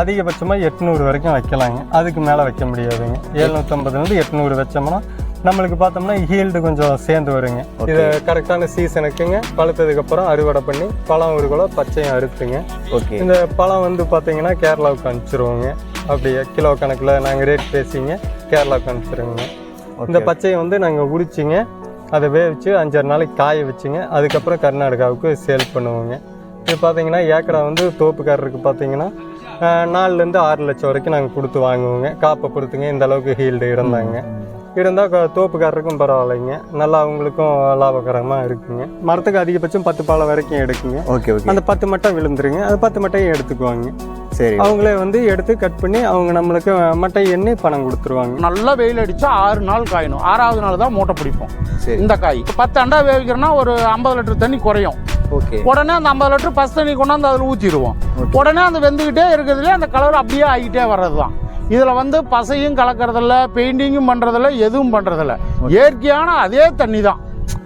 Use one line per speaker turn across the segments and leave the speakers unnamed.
அதிகபட்சமாக எட்நூறு வரைக்கும் வைக்கலாங்க. அதுக்கு மேலே வைக்க முடியாதுங்க. எழுநூற்றம்பதுலேருந்து எட்நூறு வச்சோம்னா நம்மளுக்கு பார்த்தோம்னா ஹீல்டு கொஞ்சம் சேர்ந்து வருங்க. இது கரெக்டான சீசனுக்குங்க பழுத்ததுக்கப்புறம் அறுவடை பண்ணி பழம் ஒரு குலம் பச்சையும் அறுத்துங்க.
ஓகே.
இந்த பழம் வந்து பார்த்தீங்கன்னா கேரளாவுக்கு அனுப்பிச்சிருவோங்க. அப்படியே கிலோ கணக்கில் நாங்கள் ரேட் பேசிங்க கேரளாவுக்கு அனுப்பிச்சிருவோங்க. இந்த பச்சையை வந்து நாங்கள் உரிச்சிங்க. அதை வேவிச்சு அஞ்சாறு நாளைக்கு காய வச்சுங்க. அதுக்கப்புறம் கர்நாடகாவுக்கு சேல் பண்ணுவோங்க. இது பார்த்தீங்கன்னா ஏக்கரா வந்து தோப்புக்காரருக்கு பார்த்தீங்கன்னா நாலுலேருந்து ஆறு லட்சம் வரைக்கும் நாங்கள் கொடுத்து வாங்குவோங்க. காப்பை பொறுத்துங்க இந்த அளவுக்கு ஹீல்டு இருந்தாங்க. இருந்தால் தோப்புக்காரருக்கும் பரவாயில்லைங்க. நல்லா அவங்களுக்கும் லாபகரமாக இருக்குங்க. மரத்துக்கு அதிகபட்சம் பத்து பாலம் வரைக்கும் எடுக்குங்க.
Okay okay.
அந்த பத்து மட்டை விழுந்துருங்க. அது பத்து மட்டையும் எடுத்துக்குவாங்க.
சரி.
அவங்களே வந்து எடுத்து கட் பண்ணி அவங்க நம்மளுக்கு மட்டை எண்ணி பணம் கொடுத்துருவாங்க.
நல்லா வெயில் அடிச்சா ஆறு நாள் காயணும். ஆறாவது நாள் தான் மூட்டை பிடிப்போம்.
சரி.
இந்த காய். இப்ப பத்து அண்டா வேவிக்கிறோன்னா ஒரு ஐம்பது லிட்டர் தண்ணி குறையும்.
ஓகே.
உடனே அந்த ஐம்பது லிட்டர் பஸ் தண்ணி கொண்டாந்து அதில் ஊற்றிடுவோம் உடனே அந்த வெந்துக்கிட்டே இருக்கிறதுலே அந்த கலர் அப்படியே ஆகிட்டே வர்றது தான் இதில் வந்து பசையும் கலக்கறதில்ல பெயிண்டிங்கும் பண்ணுறதில்ல எதுவும் பண்ணுறதில்ல இயற்கையான அதே தண்ணி தான்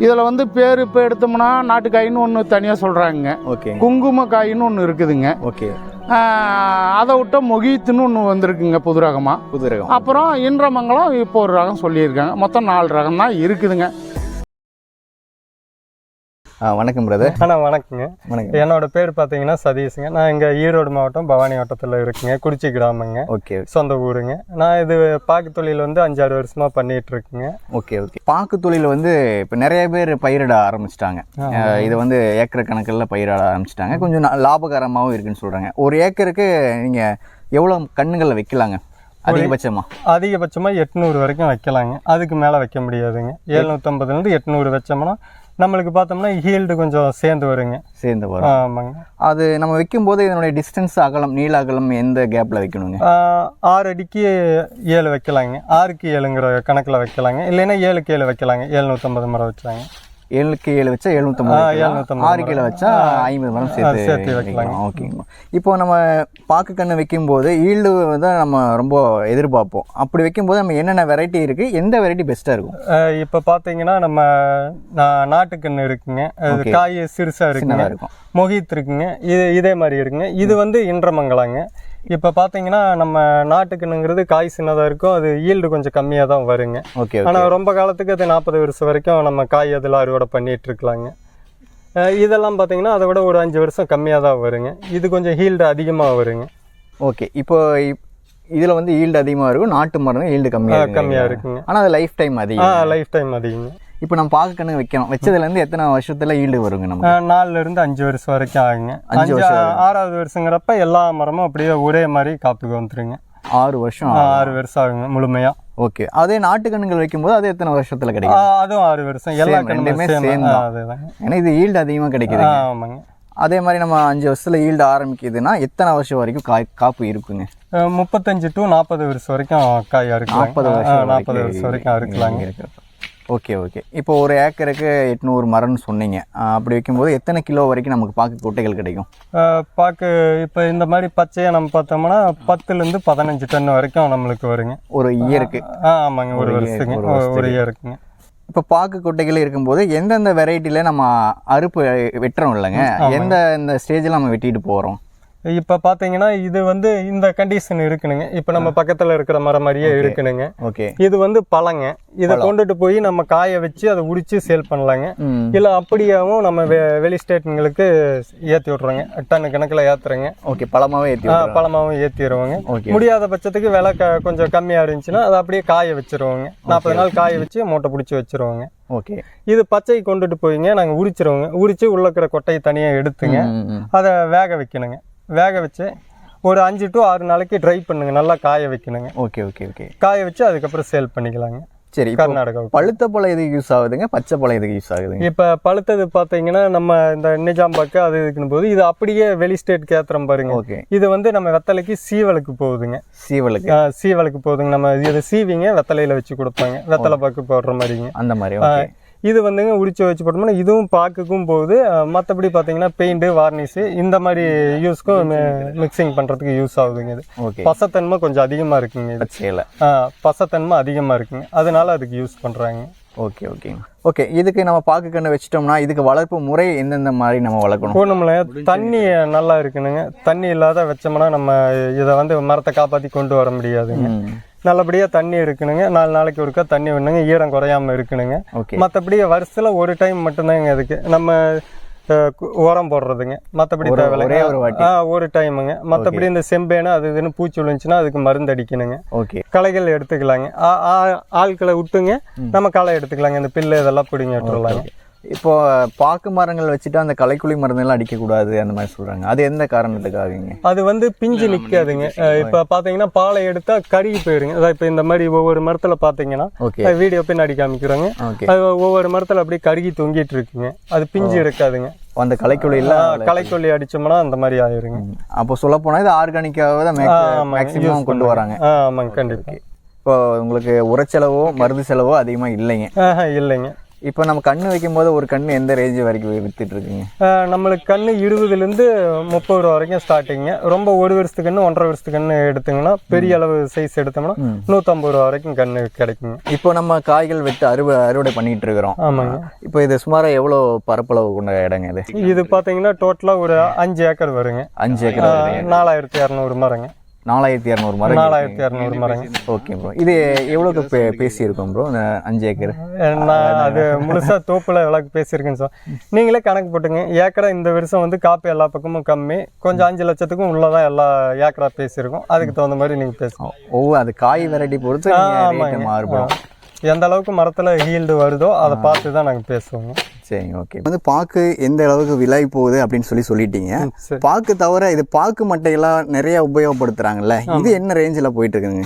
இதில் வந்து பேர் இப்போ எடுத்தோம்னா நாட்டுக்காயின்னு ஒன்று தனியாக சொல்கிறாங்க
ஓகே
குங்கும காயின்னு ஒன்று இருக்குதுங்க.
ஓகே.
அதை விட்ட மொகித்துன்னு ஒன்று வந்திருக்குங்க புது ரகமாக
புது ரகம்
அப்புறம் இன்றமங்கலம் இப்போ ஒரு ரகம் சொல்லியிருக்காங்க. மொத்தம் நாலு ரகம் தான் இருக்குதுங்க.
வணக்கம் பிரதர்
அண்ணா வணக்கங்க.
வணக்கம்.
என்னோட பேர் பார்த்தீங்கன்னா சதீஷுங்க. நான் இங்கே ஈரோடு மாவட்டம் பவானி வட்டத்தில் இருக்குங்க. குறிச்சி கிராமங்க.
ஓகே
சொந்த ஊருங்க. நான் இது பாக்கு தொழில் வந்து அஞ்சாறு வருஷமா பண்ணிட்டு இருக்குங்க
ஓகே ஓகே. பாக்கு தொழில் வந்து இப்போ நிறைய பேர் பயிரிட ஆரம்பிச்சிட்டாங்க. இதை வந்து ஏக்கர் கணக்கில் பயிரிட ஆரம்பிச்சிட்டாங்க. கொஞ்சம் லாபகரமாகவும் இருக்குன்னு சொல்கிறாங்க ஒரு ஏக்கருக்கு நீங்கள் எவ்வளோ கண்ணுகளில் வைக்கலாங்க? அதிகபட்சமா?
அதிகபட்சமாக எட்நூறு வரைக்கும் வைக்கலாங்க. அதுக்கு மேலே வைக்க முடியாதுங்க. எழுநூற்றம்பதுலேருந்து எட்நூறு வச்சோம்னா நம்மளுக்கு பார்த்தோம்னா ஹீல்டு கொஞ்சம் சேர்ந்து வருங்க.
சேர்ந்து வரும்.
ஆமாங்க.
அது நம்ம வைக்கும்போது இதனுடைய டிஸ்டன்ஸ் அகலம் நீள அகலம் எந்த கேப்பில் வைக்கணுங்க?
ஆறு அடிக்கு ஏழு வைக்கலாங்க. ஆறுக்கு ஏழுங்கிற கணக்கில் வைக்கலாங்க. இல்லைன்னா ஏழுக்கு ஏழு வைக்கலாங்க. எழுநூற்றம்பது முறை வச்சாங்க.
ஏழு வச்சா
ஆ,
எழுநூத்தம்பது வைக்கலாம்.
750
ஆறு கிலோ வச்சா ஐம்பது மரம் சேர்த்து
சேர்த்து
வைக்கலாம்.
வைக்கலாங்க.
ஓகேங்க. இப்போ நம்ம பாக்கு கண்ணு வைக்கும்போது ஈல்டு தான் நம்ம ரொம்ப எதிர்பார்ப்போம். அப்படி வைக்கும்போது நம்ம என்னென்ன வெரைட்டி இருக்கு? எந்த வெரைட்டி பெஸ்ட்டாக இருக்கும்?
இப்போ பார்த்தீங்கன்னா நம்ம நாட்டுக்கண்ணு இருக்குங்க. காய் சிறுசாக இருக்குங்க.
இருக்கும்.
மொஹித் இருக்குங்க. இது இதே மாதிரி இருக்குங்க. இது வந்து இன்றமங்கலாங்க. இப்போ பார்த்தீங்கன்னா நம்ம நாட்டுக்கண்ணுங்கிறது காய் சின்னதாக இருக்கும். அது ஈல்டு கொஞ்சம் கம்மியாக தான் வருங்க.
ஓகே
ஆனால் ரொம்ப காலத்துக்கு அது நாற்பது வருஷம் வரைக்கும் நம்ம காய் அதில் அறுவடை பண்ணிட்டு இருக்கலாங்க. இதெல்லாம் பார்த்தீங்கன்னா அதை விட ஒரு அஞ்சு வருஷம் கம்மியாக தான் வருங்க. இது கொஞ்சம் ஹீல்டு அதிகமாக வருங்க.
ஓகே இப்போ இப்- இதுல வந்து ஈல்டு அதிகமாக இருக்கும். நாட்டு மரம் ஈல்டு கம்மியாக
கம்மியாக இருக்குங்க.
ஆனால் அது லைஃப் டைம் அதிகம்
லைஃப் டைம் அதிகங்க.
இப்போ நம்ம பாக்கு கண்ணு வைக்கிறோம் வச்சதுலேருந்து எத்தனை வருஷத்துல ஈல்டு வருங்க நம்ம
அஹ் நாலுல இருந்து அஞ்சு வருஷம் வரைக்கும் ஆகுங்க.
அஞ்சு
ஆறாவது வருஷங்கிறப்ப எல்லா மரமும் அப்படியே ஒரே மாதிரி காப்புக்கு வந்துருங்க.
ஆறு வருஷம்
ஆறு வருஷம் ஆகுங்க முழுமையா.
ஓகே. அதே நாட்டு கண்ணுகள் வைக்கும்போது அது எத்தனை வருஷத்துல கிடைக்கும்
அதுவும் ஆறு வருஷம். எல்லா கண்ணுமே. அதேதாங்க
ஏன்னா இது ஈல்டு அதிகமாக கிடைக்குது
ஆமாங்க.
அதே மாதிரி நம்ம அஞ்சு வருஷத்துல ஈல்டு ஆரம்பிக்குதுன்னா எத்தனை வருஷம் வரைக்கும் காய் காப்பு இருக்குங்க?
முப்பத்தஞ்சு டு நாற்பது வருஷம் வரைக்கும் காயா இருக்கலாம்
நாற்பது வருஷம்
நாற்பது வருஷம் வரைக்கும் இருக்கலாங்க
இருக்கு. Okay okay. இப்போ ஒரு ஏக்கருக்கு எட்நூறு மரம்னு சொன்னீங்க. அப்படி வைக்கும்போது எத்தனை கிலோ வரைக்கும் நமக்கு பார்க்க குட்டைகள் கிடைக்கும்?
பாக்கு இப்போ இந்த மாதிரி பச்சையை நம்ம பார்த்தோம்னா பத்துலேருந்து பதினஞ்சு டன் வரைக்கும் நம்மளுக்கு வருங்க.
ஒரு இயருக்கு.
ஆ ஆமாங்க ஒரு வருஷத்துக்கு.
ஒரு
ஒரு-
வருஷத்துக்கு.
ஒரு இயர் இருக்குங்க
இப்போ பாக்கு குட்டைகள் இருக்கும்போது எந்தெந்த வெரைட்டியில் நம்ம அறுப்பு வெட்டுறோம் இல்லைங்க? எந்த இந்த ஸ்டேஜில் நம்ம வெட்டிட்டு போகிறோம்
இப்போ பார்த்தீங்கன்னா இது வந்து இந்த கண்டிஷன் இருக்குனுங்க. இப்போ நம்ம பக்கத்தில் இருக்கிற மரம் மாதிரியே இருக்குனுங்க.
ஓகே.
இது வந்து பழங்க. இதை கொண்டுட்டு போய் நம்ம காய வச்சு அதை உரிச்சு சேல் பண்ணலாங்க. இல்லை அப்படியாவும் நம்ம வெ வெளி ஸ்டேட்டுங்களுக்கு ஏற்றி விட்றோங்க. டன் கணக்கில் ஏற்றுறோங்க
ஓகே பழமாவே ஏற்றி
பழமாவும் ஏற்றிடுவோங்க முடியாத பட்சத்துக்கு விலை க கொஞ்சம் கம்மியாக இருந்துச்சுன்னா அதை அப்படியே காய வச்சிருவோங்க. நாற்பது நாள் காய வச்சு மூட்டை பிடிச்சி வச்சிருவோங்க.
ஓகே.
இது பச்சை கொண்டுட்டு போய்ங்க நாங்கள் உரிச்சிருவோங்க. உரிச்சு உள்ள இருக்கிற கொட்டையை தனியாக எடுத்துங்க. அதை வேக வைக்கணுங்க. வேக வச்சு ஒரு அஞ்சு டு ஆறு நாளைக்கு ட்ரை பண்ணுங்க. நல்லா காய வைக்கணுங்க.
ஓகே ஓகே ஓகே
காய வச்சு அதுக்கப்புறம் சேல் பண்ணிக்கலாங்க.
சரி
கர்நாடகாவுக்கு.
பழுத்த பழம் எதுக்கு யூஸ் ஆகுதுங்க? பச்சை பழம் எதுக்கு யூஸ் ஆகுதுங்க?
இப்போ பழுத்தது பார்த்தீங்கன்னா நம்ம இந்த நிஜாம்பாக்கு அது இருக்குன்னு போது இது அப்படியே வெளி ஸ்டேட்க்கு ஏத்துறோம் பாருங்க.
ஓகே
இது வந்து நம்ம வெத்தலைக்கு சீவலுக்கு போகுதுங்க.
சீவலுக்கு.
சீவலுக்கு போகுதுங்க. நம்ம இது சீவிங்க வெத்தலையில வச்சு கொடுப்பாங்க. வெத்தலை பாக்கு போடுற மாதிரிங்க.
அந்த மாதிரி
இது வந்துங்க உரிச்சு வச்சு போட்டோம்னா இதுவும் பாக்குக்கும் போகுது. மற்றபடி பார்த்தீங்கன்னா பெயிண்ட் வார்னிஷு இந்த மாதிரி யூஸ்க்கும் மிக்சிங் பண்ணுறதுக்கு யூஸ் ஆகுதுங்க இது. பசத்தன்மை கொஞ்சம் அதிகமாக இருக்குங்க இது. பசத்தன்மை அதிகமாக இருக்குங்க. அதனால அதுக்கு யூஸ் பண்ணுறாங்க
ஓகே ஓகேங்க ஓகே இதுக்கு நம்ம பாக்கு கண்ணு வச்சிட்டோம்னா இதுக்கு வளர்ப்பு முறை எந்தெந்த மாதிரி நம்ம வளர்க்கணும்?
பூனமில் தண்ணி நல்லா இருக்கணுங்க தண்ணி இல்லாத வச்சோம்னா நம்ம இதை வந்து மரத்தை காப்பாற்றி கொண்டு வர முடியாதுங்க. நல்லபடியாக தண்ணி இருக்கணுங்க. நாலு நாளைக்கு ஒருக்கா தண்ணி விடணுங்க. ஈரம் குறையாம இருக்கணுங்க.
ஓகே.
மற்றபடி வருஷத்தில் ஒரு டைம் மட்டும்தாங்க அதுக்கு நம்ம உரம் போடுறதுங்க. மற்றபடி தேவையில்ல.
ஒரே
டைமுங்க. மற்றபடி இந்த செம்பேனு அது இதுன்னு பூச்சி விழுந்துச்சுன்னா அதுக்கு மருந்து அடிக்கணுங்க.
ஓகே.
களைகள் எடுத்துக்கலாங்க. ஆட்களை விட்டுங்க. நம்ம களை எடுத்துக்கலாங்க. இந்த பில்லு இதெல்லாம் பிடிங்க விட்டுறலாங்க.
இப்போ பாக்கு மரங்கள் வச்சுட்டு அந்த களைக்குழி மருந்தெல்லாம் அடிக்கக்கூடாது அந்த மாதிரி சொல்றாங்க. அது எந்த காரணத்துக்காகங்க?
அது வந்து பிஞ்சு நிக்காதுங்க. அஹ் இப்ப பாத்தீங்கன்னா பாலை எடுத்தா கருகி போயிருங்க. அதான் இப்ப இந்த மாதிரி ஒவ்வொரு மரத்துல பாத்தீங்கன்னா
ஓகே.
வீடியோ பின்னாடி காமிக்கிறோங்க. அது ஒவ்வொரு மரத்துல அப்படியே கருகி தொங்கிட்டு இருக்குங்க. அது பிஞ்சு இருக்காதுங்க.
அந்த களைக்குழியில்
ஆஹ் களைக்கொல்லி அடிச்சோம்னா அந்த மாதிரி ஆயிருங்க.
அப்போ சொல்ல போனா இது ஆர்கானிக்காக தான் மேக்ஸிமம் கொண்டு வராங்க.
ஆமாங்க கண்டிப்பா.
இப்போ உங்களுக்கு உரச்செலவோ மருந்து செலவோ அதிகமா இல்லைங்க.
ஆஹ் இல்லைங்க.
இப்போ நம்ம கண்ணு வைக்கும்போது ஒரு கண்ணு எந்த ரேஞ்ச் வரைக்கும் வித்துட்டு இருக்குங்க
நம்மளுக்கு கண்ணு இருபதுலேருந்து முப்பது ரூபா வரைக்கும் ஸ்டார்டிங்க ரொம்ப ஒரு வருஷத்துக்கு கண்ணு ஒன்றரை வருஷத்துக்கு கண்ணு எடுத்தீங்கன்னா பெரிய அளவு சைஸ் எடுத்தோம்னா. நூற்றம்பது ரூபா வரைக்கும் கண்ணு கிடைக்குங்க.
இப்போ நம்ம காய்கள் வெட்டு அறுவடை அறுவடை பண்ணிட்டு இருக்கிறோம்
ஆமாங்க.
இப்போ இது சுமாரா எவ்வளோ பரப்பளவு கொண்ட இடங்க இது?
இது பார்த்தீங்கன்னா டோட்டலாக ஒரு அஞ்சு ஏக்கர் வருங்க.
அஞ்சு ஏக்கர்
நாலாயிரத்தி இரநூறு மரங்க.
நாலாயிரத்தி இரநூறு மரம்
நாலாயிரத்தி இரநூறு மரங்க
ஓகே ப்ரோ இது எவ்வளோக்கு பே பேசியிருக்கோம் ப்ரோ இந்த அஞ்சு ஏக்கர்.
நான் அது முழுசா தோப்புல விளக்கு பேசியிருக்கேன்னு சார் நீங்களே கணக்கு போட்டுங்க. ஏக்கரா இந்த வருஷம் வந்து காப்பி எல்லா பக்கமும் கம்மி. கொஞ்சம் அஞ்சு லட்சத்துக்கும் உள்ளதான் எல்லா ஏக்கரா பேசியிருக்கோம். அதுக்கு தகுந்த மாதிரி நீங்க பேசுங்க.
ஒவ்வொரு அது காய் வெரைட்டி பொறுத்து மாறுபடும்.
எந்த அளவுக்கு மரத்துல ஹீல்டு வருதோ அதை பார்த்து தான் நாங்க பேசுவோங்க
சரிங்க ஓகே வந்து பாக்கு எந்த அளவுக்கு விலை போகுது அப்படின்னு சொல்லி சொல்லிட்டீங்க. பாக்கு தவிர இது பாக்கு மட்டையெல்லாம் நிறைய உபயோகப்படுத்துறாங்கல்ல. இது என்ன ரேஞ்சில் போயிட்டு இருக்குங்க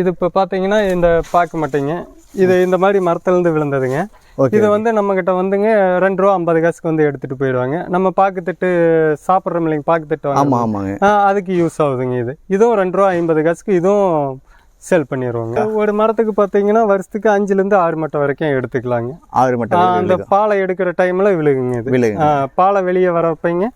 இது இப்போ பார்த்தீங்கன்னா இந்த பாக்கு மட்டைங்க. இது இந்த மாதிரி மரத்துலேருந்து விழுந்ததுங்க. இது வந்து நம்ம கிட்ட வந்துங்க ரெண்டு ரூபா ஐம்பது காசுக்கு வந்து எடுத்துட்டு போயிடுவாங்க. நம்ம பாக்குத்தட்டு சாப்பிட்றோம் இல்லைங்க பாக்குத்தட்டு வாங்க
ஆமா ஆமாங்க.
அதுக்கு யூஸ் ஆகுதுங்க இது. இதுவும் ரெண்டு ரூபா ஐம்பது காசுக்கு இதுவும் சேல் பண்ணிடுவாங்க ஒரு மரத்துக்கு பார்த்தீங்கன்னா வருஷத்துக்கு அஞ்சுலேருந்து ஆறு மட்டை வரைக்கும் எடுத்துக்கலாங்க.
ஆறு மட்டை
அந்த பாலை எடுக்கிற டைம்ல விழுகுங்க இது.
விழுகுங்க.
பாலை வெளியே வரப்பைங்க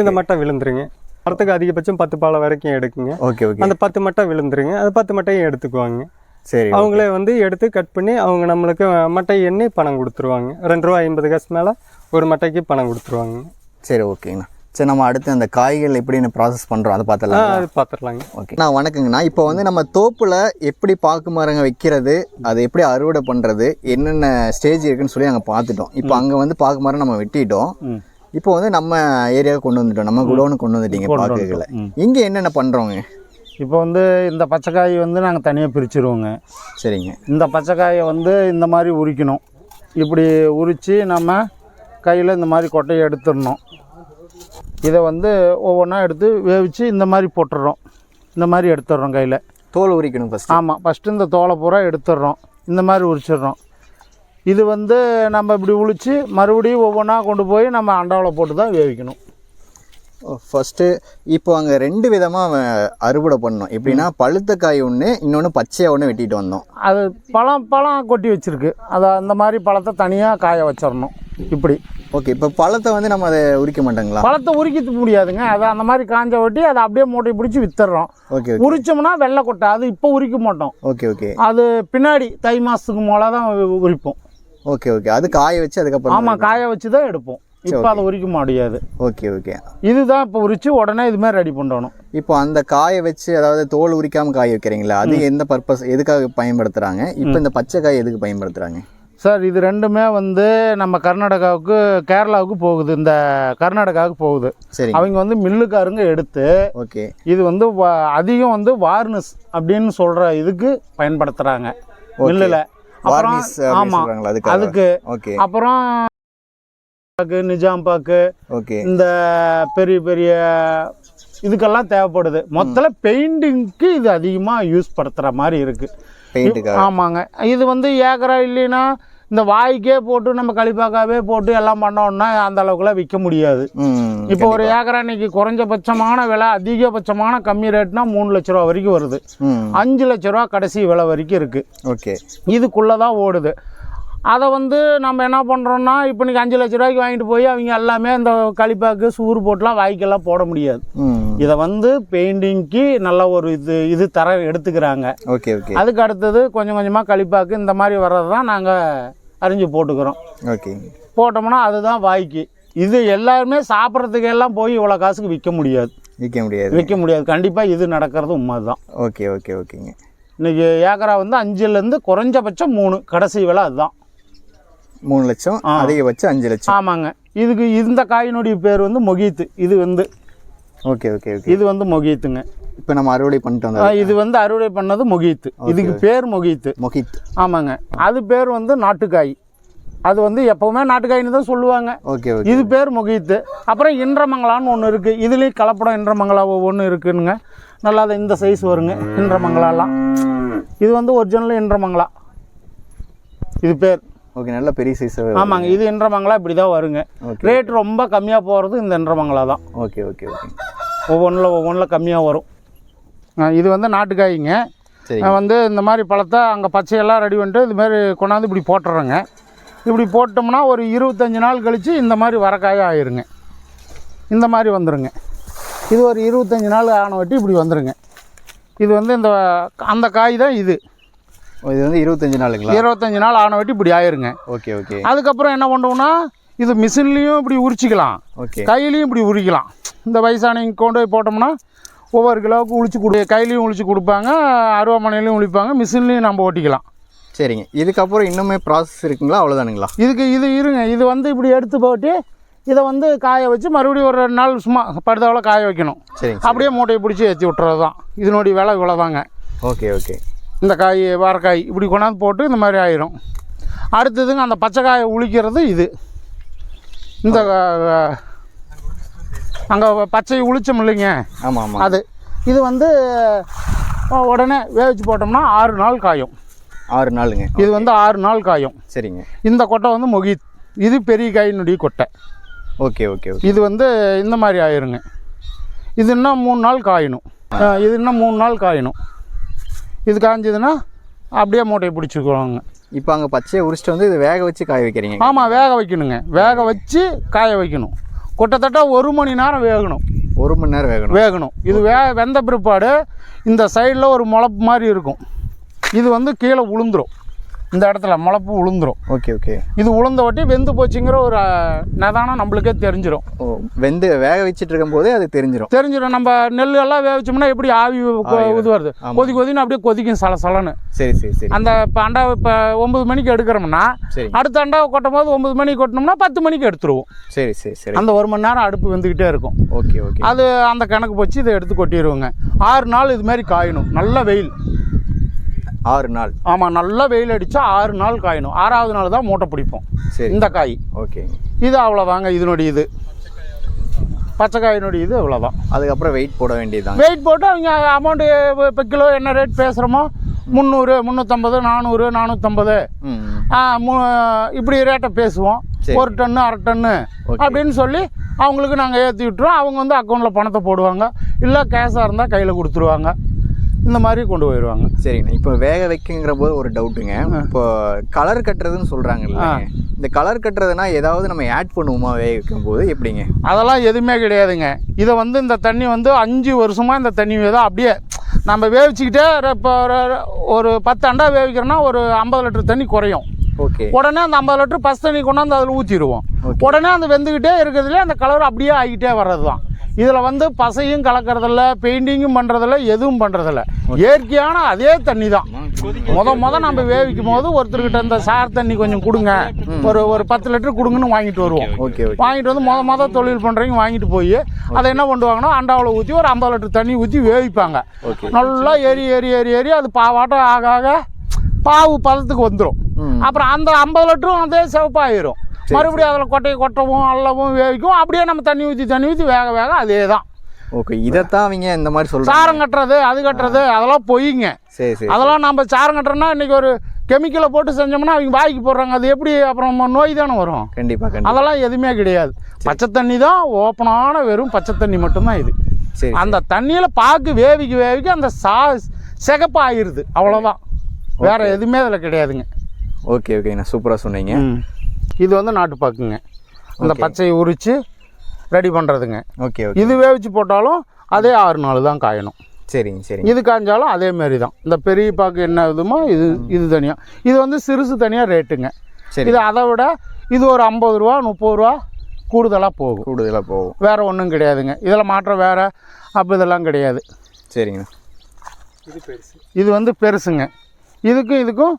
இந்த மட்டை விழுந்துருங்க. மரத்துக்கு அதிகபட்சம் பத்து பாலை வரைக்கும் எடுக்குங்க.
ஓகே ஓகே
அந்த பத்து மட்டை விழுந்துருங்க. அந்த பத்து மட்டையும் எடுத்துக்குவாங்க.
சரி
அவங்களே வந்து எடுத்து கட் பண்ணி அவங்க நம்மளுக்கு மட்டை எண்ணி பணம் கொடுத்துருவாங்க. ரெண்டு ரூபா ஐம்பது காசு மேலே ஒரு மட்டைக்கு பணம் கொடுத்துருவாங்க.
சரி ஓகேங்கண்ணா சரி நம்ம அடுத்து அந்த காய்கள் எப்படின்னு ப்ராசஸ் பண்ணுறோம் அதை
ஆ
பார்த்தலாம்
அது பார்த்துடலாங்க.
ஓகே நான் வணக்கங்கண்ணா. இப்போ வந்து நம்ம தோப்புல எப்படி பாக்கு மரங்க வைக்கிறது அதை எப்படி அறுவடை பண்ணுறது என்னென்ன ஸ்டேஜ் இருக்குன்னு சொல்லி நாங்கள் பார்த்துட்டோம். இப்போ அங்கே வந்து பாக்கு மரம் நம்ம வெட்டிட்டோம். இப்போ வந்து நம்ம ஏரியாவுக்கு கொண்டு வந்துட்டோம். நம்ம குடோனுக்கு கொண்டு வந்துட்டீங்க பாக்குகளை. இங்கே என்னென்ன பண்ணுறோங்க
இப்போ வந்து இந்த பச்சைக்காய் வந்து நாங்கள் தனியாக பிரிச்சிருவோங்க.
சரிங்க.
இந்த பச்சைக்காயை வந்து இந்த மாதிரி உரிக்கணும். இப்படி உரித்து நம்ம கையில் இந்த மாதிரி கொட்டையை எடுத்துடணும். இதை வந்து ஒவ்வொன்றா எடுத்து வேவிச்சு இந்த மாதிரி போட்டுடுறோம் இந்த மாதிரி எடுத்துடுறோம் கையில்.
தோல் உரிக்கணும் ஃபர்ஸ்ட்
ஆமாம் ஃபஸ்ட்டு இந்த தோலை பூரா எடுத்துடுறோம் இந்த மாதிரி உரிச்சிடுறோம். இது வந்து நம்ம இப்படி உளிச்சு மறுபடியும் ஒவ்வொன்றா கொண்டு போய் நம்ம அண்டாவில் போட்டு தான் வேவிக்கணும்
ஃபர்ஸ்ட்டு இப்போ அங்கே ரெண்டு விதமாக அறுவடை பண்ணோம். எப்படின்னா பழுத்த காய் ஒன்று இன்னொன்று பச்சையாக ஒன்று வெட்டிட்டு வந்தோம்.
அது பழம் பழம் கொட்டி வச்சிருக்கு. அதை அந்த மாதிரி பழத்தை தனியாக காய வச்சிடணும். இப்படி.
ஓகே இப்போ பழத்தை வந்து நம்ம அதை உரிக்க மாட்டோங்களா?
பழத்தை உரிக்க முடியாதுங்க. அதை அந்த மாதிரி காஞ்ச ஒட்டி அதை அப்படியே மூட்டை பிடிச்சி வித்துடுறோம்
ஓகே
உரிச்சோம்னா வெள்ளை கொட்டை அது இப்போ உரிக்க மாட்டோம்.
Okay okay.
அது பின்னாடி தை மாதத்துக்கு மேலே தான் உரிப்போம்.
Okay okay. அது காய வச்சு அதுக்கப்புறம்
ஆமாம் காய வச்சு தான் எடுப்போம். இப்போ அதை உரிக்க முடியாது.
Okay okay.
இதுதான் இப்போ உரிச்சு உடனே இது மாதிரி ரெடி பண்ணணும்.
இப்போ அந்த காய வச்சு அதாவது தோல் உரிக்காம காய வைக்கிறீங்களா? அது எந்த பர்பஸ் எதுக்காக பயன்படுத்துறாங்க? இப்போ இந்த பச்சை காய் எதுக்கு பயன்படுத்துறாங்க?
சார் இது ரெண்டுமே வந்து நம்ம கர்நாடகாவுக்கு கேரளாவுக்கு போகுது. இந்த கர்நாடகாவுக்கு போகுது.
சரிங்க.
அவங்க வந்து மில்லுக்காரங்க எடுத்து
ஓகே.
இது வந்து அதிகம் வந்து வார்னிஸ் அப்படின்னு சொல்கிற இதுக்கு பயன்படுத்துகிறாங்க மில்லில். அப்புறம் ஆமாம்
அதுக்கு.
அப்புறம் பாக்கு, நிஜாம் பாக்கு இந்த பெரிய பெரிய இதுக்கெல்லாம் தேவைப்படுது. மொத்தத்தில் பெயிண்டிங்க்கு இது அதிகமாக யூஸ் படுத்துகிற மாதிரி இருக்குது
பெயிண்ட்டுக்காக
ஆமாங்க. இது வந்து ஏக்கரா இல்லைன்னா இந்த வாய்க்கே போட்டு நம்ம களிப்பாக்காவே போட்டு எல்லாம் பண்ணோம்னா அந்த அளவுக்குலாம் விற்க முடியாது. இப்போ ஒரு ஏக்கரா இன்னைக்கு குறைஞ்சபட்சமான விலை அதிகபட்சமான கம்மி ரேட்னா மூணு லட்ச ரூபா வரைக்கும் வருது. அஞ்சு லட்ச ரூபா கடைசி விலை வரைக்கும் இருக்குது
ஓகே.
இதுக்குள்ளே தான் ஓடுது. அதை வந்து நம்ம என்ன பண்ணுறோம்னா இப்போ இன்னைக்கு அஞ்சு லட்ச ரூபாய்க்கு வாங்கிட்டு போய் அவங்க எல்லாமே இந்த களிப்பாக்கு சூறு போட்டுலாம் வாய்க்கெல்லாம் போட முடியாது. இதை வந்து பெயிண்டிங்க்கு நல்ல ஒரு இது இது தர எடுத்துக்கிறாங்க.
Okay okay.
அதுக்கு அடுத்தது கொஞ்சம் கொஞ்சமாக களிப்பாக்கு இந்த மாதிரி வர்றது தான் நாங்கள் அரிஞ்சு போட்டுக்கிறோம்.
ஓகேங்க
போட்டோம்னா அதுதான் வாய்க்கு. இது எல்லாருமே சாப்பிட்றதுக்கு எல்லாம் போய் இவ்வளோ காசுக்கு விற்க முடியாது.
விற்க முடியாது.
விற்க முடியாது. கண்டிப்பாக இது நடக்கிறது உண்மை தான்
ஓகே ஓகே ஓகேங்க.
இன்றைக்கி ஏக்கரா வந்து அஞ்சுலேருந்து குறைஞ்சபட்சம் மூணு. கடைசி விலை அதுதான்.
மூணு லட்சம். அதிகபட்சம் அஞ்சு லட்சம்.
ஆமாங்க. இதுக்கு இந்த காயினுடைய பேர் வந்து மொகீத்து இது வந்து
ஓகே ஓகே ஓகே.
இது வந்து மொகீத்துங்க.
இப்போ நம்ம அறுவடை பண்ணிட்டு
ஆ,
வந்தோம்
இது வந்து அறுவடை பண்ணது மொகீத்து இதுக்கு பேர் மொகீத்து
மொஹித்
ஆமாங்க. அது பேர் வந்து நாட்டுக்காய். அது வந்து எப்பவுமே நாட்டுக்காயின்னு தான் சொல்லுவாங்க.
ஓகே
இது பேர் முகித்து அப்புறம் இன்றமங்கலான்னு ஒன்று இருக்குது இதுலேயும் கலப்படம் இன்றமங்கலா ஒவ்வொன்று இருக்குதுங்க நல்லா இந்த சைஸ் வருங்க. இன்றமங்கலாலாம். இது வந்து ஒரிஜினல் இன்றமங்கலா. இது பேர்.
ஓகே நல்ல பெரிய சைஸ்
ஆமாங்க இது இன்றமங்கலா இப்படி தான் வருங்க ரேட் ரொம்ப கம்மியாக போகிறது இந்த இன்றமங்கலா தான்
ஓகே ஓகே ஓகே.
ஒவ்வொன்றில் ஒவ்வொன்றில் கம்மியாக வரும். இது வந்து நாட்டுக்காய்ங்க.
சரி.
நான் வந்து இந்த மாதிரி பழத்தை அங்கே பச்சையெல்லாம் ரெடி பண்ணிட்டு இது மாதிரி கொண்டாந்து இப்படி போட்டுறேங்க. இப்படி போட்டோம்னா ஒரு இருபத்தஞ்சி நாள் கழித்து இந்த மாதிரி வரக்காய ஆயிருங்க. இந்த மாதிரி வந்துருங்க. இது ஒரு இருபத்தஞ்சி நாள் ஆன வட்டி இப்படி வந்துருங்க. இது வந்து இந்த அந்த காய் தான் இது.
இது வந்து இருபத்தஞ்சு நாளுங்களா?
இருபத்தஞ்சி நாள் ஆன வட்டி இப்படி ஆயிருங்க.
Okay okay.
அதுக்கப்புறம் என்ன பண்ணுவோம்னா இது மிஷின்லேயும் இப்படி உரிச்சிக்கலாம்.
ஓகே.
கையிலையும் இப்படி உரிக்கலாம். இந்த வயசானவங்க கொண்டு போய் போட்டோம்னா ஒவ்வொரு கிலோவுக்கு உளிச்சு கொடு கையிலையும் உளிச்சு கொடுப்பாங்க அருவாமனையிலையும் உளிப்பாங்க மிஷின்லேயும் நம்ம ஓட்டிக்கலாம்.
சரிங்க. இதுக்கப்புறம் இன்னுமே ப்ராசஸ் இருக்குங்களா? அவ்வளோதானுங்களா
இதுக்கு இது இருங்க. இது வந்து இப்படி எடுத்து போட்டு இதை வந்து காய வச்சு மறுபடியும் ஒரு ரெண்டு நாள் சும்மா படுதாவில் காய வைக்கணும்.
சரிங்க
அப்படியே மூட்டையை பிடிச்சி ஏற்றி விட்டுறது தான் இதனுடைய விலை இவ்வளோதாங்க
ஓகே ஓகே.
இந்த காய் வாரக்காய் இப்படி கொண்டாந்து போட்டு இந்த மாதிரி ஆயிரும். அடுத்ததுங்க அந்த பச்சை காயை உளிக்கிறது இது. இந்த அங்கே பச்சை உளிச்சோம் இல்லைங்க.
ஆமாம் ஆமாம்
அது. இது வந்து உடனே வேவிச்சு போட்டோம்னா ஆறு நாள் காயும்.
ஆறு நாளுங்க.
இது வந்து ஆறு நாள் காயும்.
சரிங்க.
இந்த கொட்டை வந்து மொகித். இது பெரிய காயினுடைய கொட்டை.
ஓகே ஓகே
இது வந்து இந்த மாதிரி ஆயிருங்க. இது இன்னும் மூணு நாள் காயணும். இது இன்னும் மூணு நாள் காயணும். இது காய்ஞ்சதுன்னா அப்படியே மூட்டையை பிடிச்சிக்குவாங்க.
இப்போ அங்கே பச்சையை உரிச்சிட்டு வந்து இது வேக வச்சு காய வைக்கிறீங்க.
ஆமாம் வேக வைக்கணுங்க. வேக வச்சு காய வைக்கணும். கிட்டத்தட்ட ஒரு மணி நேரம் வேகணும்.
ஒரு மணி நேரம் வேகணும்.
வேகணும். இது வே வெந்த பிற்பாடு இந்த சைடில் ஒரு முளப்பு மாதிரி இருக்கும். இது வந்து கீழே உளுந்துரும். இந்த இடத்துல முளப்பு உளுந்துரும்.
Okay okay.
இது உளுந்த வட்டி வெந்து போச்சுங்கிற ஒரு நிதானம் நம்மளுக்கே தெரிஞ்சிடும்
வெந்து வேக வச்சுட்டு இருக்கும்போதே அது தெரிஞ்சிடும்
தெரிஞ்சிடும் நம்ம நெல் எல்லாம் வேவிச்சோம்னா எப்படி ஆவி இது வருது. கொதி கொதின்னு அப்படியே கொதிக்கும் சல சலன்னு.
சரி சரி சரி.
அந்த இப்போ அண்டா இப்போ ஒன்பது மணிக்கு எடுக்கிறோம்னா அடுத்த அண்டாவை கொட்டும் போது ஒன்பது மணிக்கு கொட்டினோம்னா பத்து மணிக்கு எடுத்துருவோம்.
சரி சரி சரி.
அந்த ஒரு மணி நேரம் அடுப்பு வெந்துக்கிட்டே இருக்கும்.
Okay okay.
அது அந்த கணக்கு வச்சு இதை எடுத்து கொட்டிடுவோங்க ஆறு நாள் இது மாதிரி காயணும். நல்ல வெயில்.
ஆறு நாள்.
ஆமாம் நல்லா வெயில் அடித்தா ஆறு நாள் காயணும். ஆறாவது நாள் தான் மூட்டை பிடிப்போம்.
சரி.
இந்த காய்.
ஓகே.
இது அவ்வளோதாங்க இதனுடைய இது. பச்சை காயினுடைய இது அவ்வளோதான்
அதுக்கப்புறம் வெயிட் போட வேண்டியதுதாங்க
வெயிட் போட்டு அவங்க அமௌண்ட்டு இப்போ கிலோ என்ன ரேட் பேசுகிறோமோ முந்நூறு முந்நூற்றம்பது நானூறு நானூற்றம்பது
ம்.
இப்படி ரேட்டை பேசுவோம். ஒரு டன்னு அரை டன்னு. அப்படின்னு சொல்லி அவங்களுக்கு நாங்கள் ஏற்றி விட்டுருவோம். அவங்க வந்து அக்கௌண்ட்டில் பணத்தை போடுவாங்க. இல்லை கேஷாக இருந்தால் கையில் கொடுத்துருவாங்க. இந்த மாதிரி கொண்டு போயிடுவாங்க
சரிங்கண்ணா இப்போ வேக வைக்குங்கிற போது ஒரு டவுட்டுங்க இப்போ கலர் கட்டுறதுன்னு சொல்கிறாங்கல்ல இந்த கலர் கட்டுறதுனா ஏதாவது நம்ம ஆட் பண்ணுவோமா வேக வைக்கும் போது எப்படிங்க?
அதெல்லாம் எதுவுமே கிடையாதுங்க. இதை வந்து இந்த தண்ணி வந்து அஞ்சு வருஷமாக இந்த தண்ணி தான் அப்படியே நம்ம வேவிச்சுக்கிட்டே இப்போ ஒரு- ஒரு பத்து அண்டா வேவிக்கிறோன்னா ஒரு ஐம்பது லிட்டர் தண்ணி குறையும்.
ஓகே.
உடனே அந்த ஐம்பது லிட்டர் பஸ் தண்ணி கொண்டாந்து அதில் ஊற்றிடுவோம். உடனே அந்த வெந்துக்கிட்டே இருக்கிறதுல அந்த கலர் அப்படியே ஆகிட்டே வர்றது தான் இதில் வந்து பசையும் கலக்கறதில்ல பெயிண்டிங்கும் பண்ணுறதில்ல எதுவும் பண்ணுறதில்ல இயற்கையான அதே தண்ணி தான். முத முத நம்ம வேவிக்கும் போது ஒருத்தர்கிட்ட இந்த சார் தண்ணி கொஞ்சம் கொடுங்க. ஒரு ஒரு பத்து லிட்டர் கொடுங்கன்னு வாங்கிட்டு வருவோம்.
ஓகே
வாங்கிட்டு வந்து முத முத தொழில் பண்ணுறவங்க வாங்கிட்டு போய் அதை என்ன பண்ணுவாங்கன்னா அண்டாவில் ஊற்றி ஒரு ஐம்பது லிட்டர் தண்ணி ஊற்றி வேவிப்பாங்க. நல்லா ஏறி ஏறி ஏறி ஏறி அது பாவாட்டம் ஆக ஆக பாவு பதத்துக்கு வந்துடும் அப்புறம் அந்த ஐம்பது லிட்டரும் அதே சிவப்பாயிரும். மறுபடியும் அதில் கொட்டையை கொட்டவும் அள்ளவும் வேவிக்கும். அப்படியே நம்ம தண்ணி ஊற்றி தண்ணி ஊற்றி வேக வேக அதே தான்
ஓகே இதைத்தான் அவங்க இந்த மாதிரி சொல்கிறாங்க
சாரம் கட்டுறது அது கட்டுறது அதெல்லாம் பொய்ங்க.
சரி சரி
அதெல்லாம் நம்ம சாரம் கட்டுறோம்னா இன்னைக்கு ஒரு கெமிக்கலை போட்டு செஞ்சோம்னா அவங்க வாய்க்கு போடுறாங்க. அது எப்படி அப்புறம் நோய் தானே வரும்.
கண்டிப்பாக
அதெல்லாம் எதுவுமே கிடையாது. பச்சை தண்ணி தான் ஓப்பனான வெறும் பச்சை தண்ணி மட்டும்தான் இது.
சரி
அந்த தண்ணியில் பாக்கு வேவிக்க வேவிக்க அந்த சா சிகப்பு ஆயிருது அவ்வளோதான் வேற எதுவுமே அதில் கிடையாதுங்க.
ஓகே ஓகே நான் சூப்பராக சொன்னீங்க
இது வந்து நாட்டுப்பாக்குங்க அந்த
Okay.
பச்சையை உரித்து ரெடி பண்ணுறதுங்க
ஓகே ஓகே.
இது வேவிச்சு போட்டாலும் அதே ஆறு நாள் தான் காயணும்.
சரிங்க சரிங்க.
இது காய்ஞ்சாலும் அதே மாதிரி தான். இந்த பெரிய பாக்கு என்ன இதுமோ இது இது தனியாக இது வந்து சிறுசு தனியாக ரேட்டுங்க.
சரி.
இது அதை விட இது ஒரு ஐம்பது ரூபா முப்பது ரூபா கூடுதலாக போகும்.
கூடுதலாக போகும்.
வேற ஒன்றும் கிடையாதுங்க. இதில் மாற்றம் வேற அப்போ இதெல்லாம் கிடையாது.
சரிங்கண்ணா
இது பெருசு.
இது வந்து பெருசுங்க. இதுக்கும் இதுக்கும்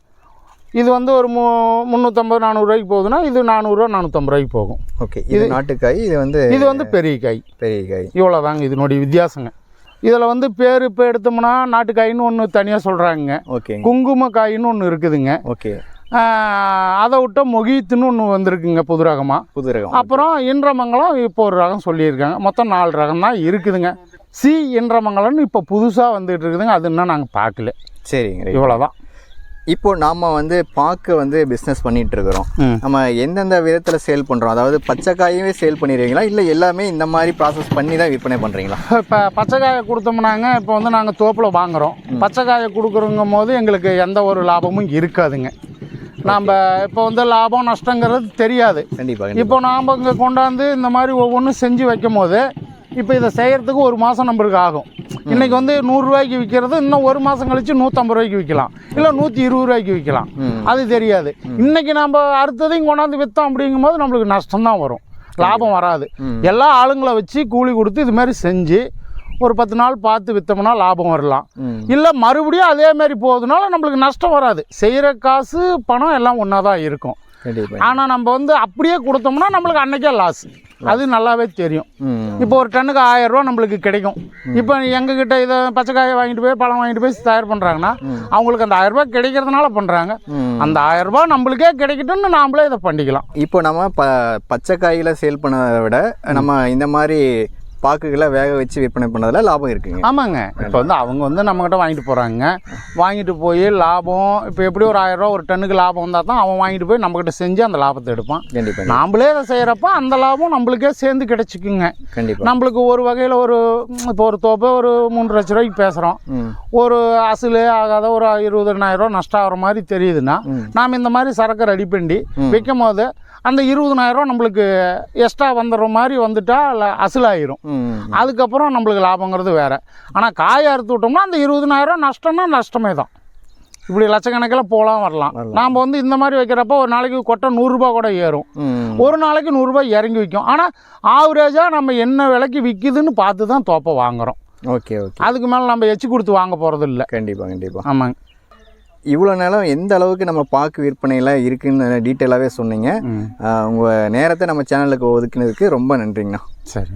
இது வந்து ஒரு மு முந்நூற்றம்பது நானூறுரூவாய்க்கு போகுதுன்னா இது நானூறுரூவா நானூற்றம்பது ரூபாய்க்கு போகும்.
ஓகே இது நாட்டுக்காய் இது வந்து
இது வந்து பெரிய காய்.
பெரிய காய்.
இவ்வளோதாங்க இதனுடைய வித்தியாசங்க. இதில் வந்து பேர் இப்போ எடுத்தோம்னா நாட்டுக்காயின்னு ஒன்று தனியாக சொல்கிறாங்க
ஓகேங்க.
குங்கும காயின்னு ஒன்று இருக்குதுங்க.
ஓகே.
அதை விட்ட மொகித்துன்னு ஒன்று வந்திருக்குங்க புது ரகமாக
புது ரகம்.
அப்புறம் இன்றமங்கலம் இப்போ ஒரு ரகம் சொல்லியிருக்காங்க. மொத்தம் நாலு ரகம் தான் இருக்குதுங்க. சி இன்றமங்கலம்னு இப்போ புதுசாக வந்துட்டு இருக்குதுங்க. அது இன்னும் நாங்கள் பார்க்கல.
சரிங்க
இவ்வளோதான்
இப்போ நாம வந்து பாக்கு வந்து பிஸ்னஸ் பண்ணிட்டு இருக்கிறோம். நம்ம எந்தெந்த விதத்தில் சேல் பண்ணுறோம் அதாவது பச்சைக்காயவே சேல் பண்ணிடுவீங்களா இல்லை எல்லாமே இந்த மாதிரி ப்ராசஸ் பண்ணி தான் விற்பனை பண்ணுறீங்களா
இப்போ பச்சைக்காயை கொடுத்தோம்னாங்க இப்போ வந்து நாங்கள் தோப்பில் வாங்குகிறோம் பச்சைக்காயை கொடுக்குறோங்கும் போது எங்களுக்கு எந்த ஒரு லாபமும் இருக்காதுங்க. நாம் இப்போ வந்து லாபம் நஷ்டங்கிறது தெரியாது.
கண்டிப்பாக
இப்போ நாம் இங்கே கொண்டாந்து இந்த மாதிரி ஒவ்வொன்றும் செஞ்சு வைக்கும் போது இப்போ இதை செய்கிறதுக்கு ஒரு மாதம் நம்மளுக்கு ஆகும். இன்னைக்கு வந்து நூறுரூவாய்க்கு விற்கிறது இன்னும் ஒரு மாதம் கழிச்சு நூற்றம்பது ரூபாய்க்கு விற்கலாம் இல்லை நூற்றி இருபது ரூபாய்க்கு விற்கலாம். அது தெரியாது. இன்னைக்கு நம்ம அடுத்ததையும் கொண்டாந்து விற்றோம் அப்படிங்கும்போது நம்மளுக்கு நஷ்டம் தான் வரும். லாபம் வராது. எல்லா ஆளுங்களை வச்சு கூலி கொடுத்து இது மாதிரி செஞ்சு ஒரு பத்து நாள் பார்த்து விற்றோம்னா லாபம் வரலாம். இல்லை மறுபடியும் அதே மாதிரி போகுதுனால நம்மளுக்கு நஷ்டம் வராது. செய்கிற காசு பணம் எல்லாம் ஒன்றா தான் இருக்கும் ஆனால் நம்ம வந்து அப்படியே கொடுத்தோம்னா நம்மளுக்கு அன்னைக்கே லாஸ் அது நல்லாவே தெரியும். இப்போ ஒரு டன்னுக்கு ஆயிரம் ரூபா நம்மளுக்கு கிடைக்கும். இப்போ எங்ககிட்ட இதை பச்சைக்காயை வாங்கிட்டு போய் பழம் வாங்கிட்டு போய் தயார் பண்ணுறாங்கன்னா அவங்களுக்கு அந்த ஆயிரம் ரூபாய் கிடைக்கிறதுனால பண்ணுறாங்க. அந்த ஆயிரம் ரூபாய் நம்மளுக்கே கிடைக்கட்டும்னு நாமளே இதை பண்ணிக்கலாம்.
இப்போ நம்ம ப பச்சைக்காயில சேல் பண்ணதை விட நம்ம இந்த மாதிரி பாக்குகளை வேக வச்சு விற்பனை பண்ணதுல லாபம் இருக்குங்க.
ஆமாங்க. இப்போ வந்து அவங்க வந்து நம்மக்கிட்ட வாங்கிட்டு போகிறாங்க வாங்கிட்டு போய் லாபம் இப்போ எப்படி ஒரு ஆயிரம் ரூபா ஒரு டன்னுக்கு லாபம் வந்தால் தான் அவன் வாங்கிட்டு போய் நம்மக்கிட்ட செஞ்சு அந்த லாபத்தை எடுப்பான்.
கண்டிப்பாக
நாமளே அதை செய்கிறப்ப அந்த லாபம் நம்மளுக்கே சேர்ந்து கிடைச்சிக்குங்க.
கண்டிப்பாக
நம்மளுக்கு ஒரு வகையில் ஒரு இப்போ ஒரு தோப்பை ஒரு மூன்று லட்ச ரூபாய்க்கு பேசுகிறோம் ஒரு அசல் ஆகாத ஒரு இருபதனாயிரம் ரூபா நஷ்டம் ஆகிற மாதிரி தெரியுதுன்னா. நாம் இந்த மாதிரி சரக்கு ரெடி பண்ணி விற்கும் போது அந்த இருபதனாயிரம் ரூபா நம்மளுக்கு எக்ஸ்ட்ரா வந்துடுற மாதிரி வந்துட்டா ல- அசலாயிரும். அதுக்கப்புறம் நம்மளுக்கு லாபங்கிறது வேற. ஆனால் காயை அறுத்து விட்டோம்னா அந்த இருபதனாயிரம் ரூபா நஷ்டம்னா நஷ்டமே தான். இப்படி லட்சக்கணக்கில் போகலாம் வரலாம். நாம் வந்து இந்த மாதிரி வைக்கிறப்ப ஒரு நாளைக்கு கொட்டை நூறுரூபா கூட ஏறும். ஒரு நாளைக்கு நூறுரூபா இறங்கி விற்கும் ஆனால் ஆவரேஜாக நம்ம என்ன விலைக்கு விற்கிதுன்னு பார்த்து தான் தோப்பை வாங்குறோம்.
Okay okay.
அதுக்கு மேலே நம்ம எச்சு கொடுத்து வாங்க போகிறது இல்லை
கண்டிப்பாக கண்டிப்பாக
ஆமாங்க.
இவ்வளோ நேரம் எந்த அளவுக்கு நம்ம பாக்கு விற்பனையில் இருக்குன்னு டீட்டெயிலாகவே சொன்னீங்க. உங்கள் நேரத்தை நம்ம சேனலுக்கு ஒதுக்குனதுக்கு ரொம்ப நன்றிங்கண்ணா.
சரி.